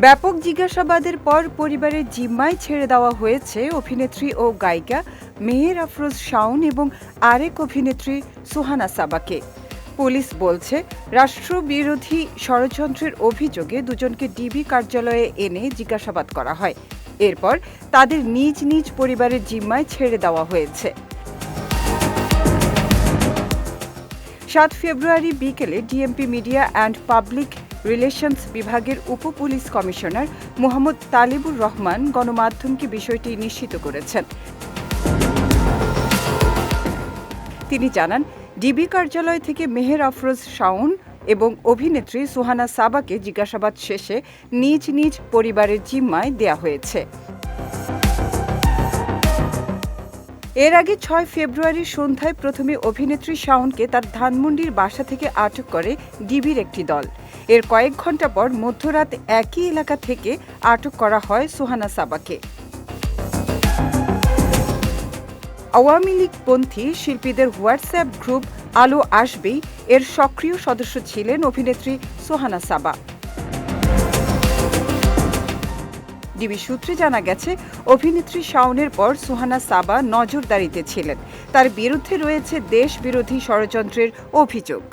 ব্যাপক জিজ্ঞাসাবাদের পর পরিবারের জিম্মায় ছেড়ে দেওয়া হয়েছে অভিনেত্রী ও গায়িকা মেহের আফরোজ শাওন এবং আরেক অভিনেত্রী সুহানা সাবাকে। পুলিশ বলছে, রাষ্ট্রবিরোধী ষড়যন্ত্রের অভিযোগে দুজনকে ডিবি কার্যালয়ে এনে জিজ্ঞাসাবাদ করা হয়। এরপর তাদের নিজ নিজ পরিবারের জিম্মায় ছেড়ে দেওয়া হয়েছে। সাত ফেব্রুয়ারি বিকেলে DMP media and public relations বিভাগের উপ পুলিশ কমিশনার মোহাম্মদ তালিবুর রহমান গণমাধ্যমকে বিষয়টি নিশ্চিত করেছেন। তিনি জানান, ডিবি কার্যালয় থেকে মেহের আফরোজ শাওন এবং অভিনেত্রী সুহানা সাবাকে জিজ্ঞাসাবাদ শেষে নিজ নিজ পরিবারের জিম্মায় দেয়া হয়েছে। এর আগে ছয় ফেব্রুয়ারি সন্ধ্যায় প্রথমে অভিনেত্রী শাওনকে তার ধানমন্ডির বাসা থেকে আটক করে ডিবির একটি দল। এর কয়েক ঘণ্টা পর মধ্যরাত একই এলাকা থেকে আটক করা হয় সুহানা সাবাকে। আওয়ামী লীগপন্থী শিল্পীদের হোয়াটসঅ্যাপ গ্রুপ আলো আসবেই, এর সক্রিয় সদস্য ছিলেন অভিনেত্রী সোহানা সাবা। ডিবি সূত্রে জানা গেছে, অভিনেত্রী শাওনের পর সুহানা সাবা নজরদারিতে ছিলেন। তার বিরুদ্ধে রয়েছে দেশ বিরোধী ষড়যন্ত্রের অভিযোগ।